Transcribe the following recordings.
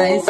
guys.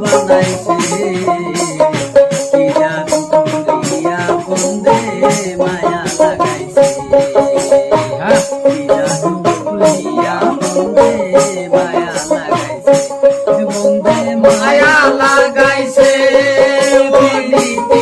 বানাইছে কিরা কুকুরিয়া বন্দে মায়া লাগাইছে কিরা কুকুরিয়া বন্দে মায়া লাগাইছে বন্দে মায়া লাগাইছে বলিতে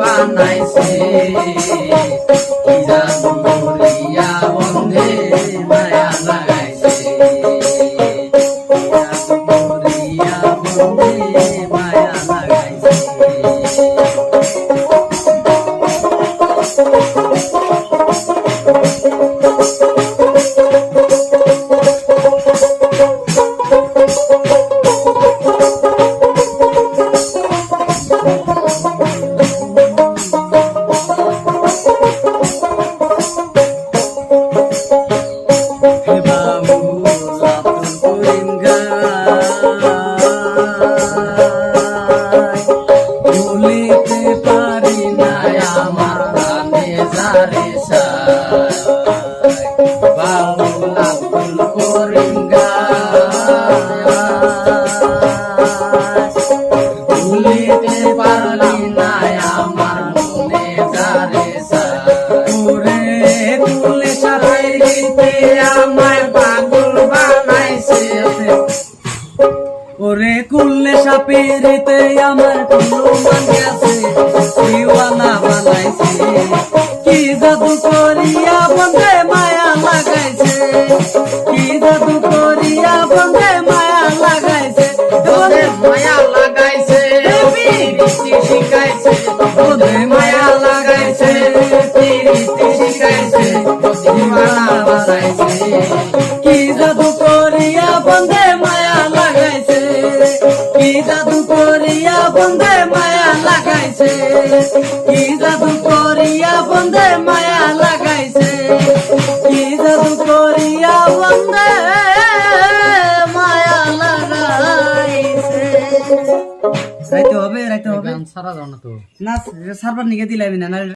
বানাইছে। ওরে কুল্লে সাপেরিতে আমার বানাইছে। কি জাদু করিয়া বন্ধে মায়া লাগাইছে। কি জাদু করিয়া বন্ধে মায়া লাগাইছে। মায়া লাগাইছে। শিখাইছে? লাগাইছে কি জাদু করিয়া বন্ধে মায়া লাগাইছে। কি জাদু করিয়া বন্ধে মায়া লাগাইছে। রাইতে হবে রাইতে হবে। সারা তো। না সারবার নিগে দিলাবি না না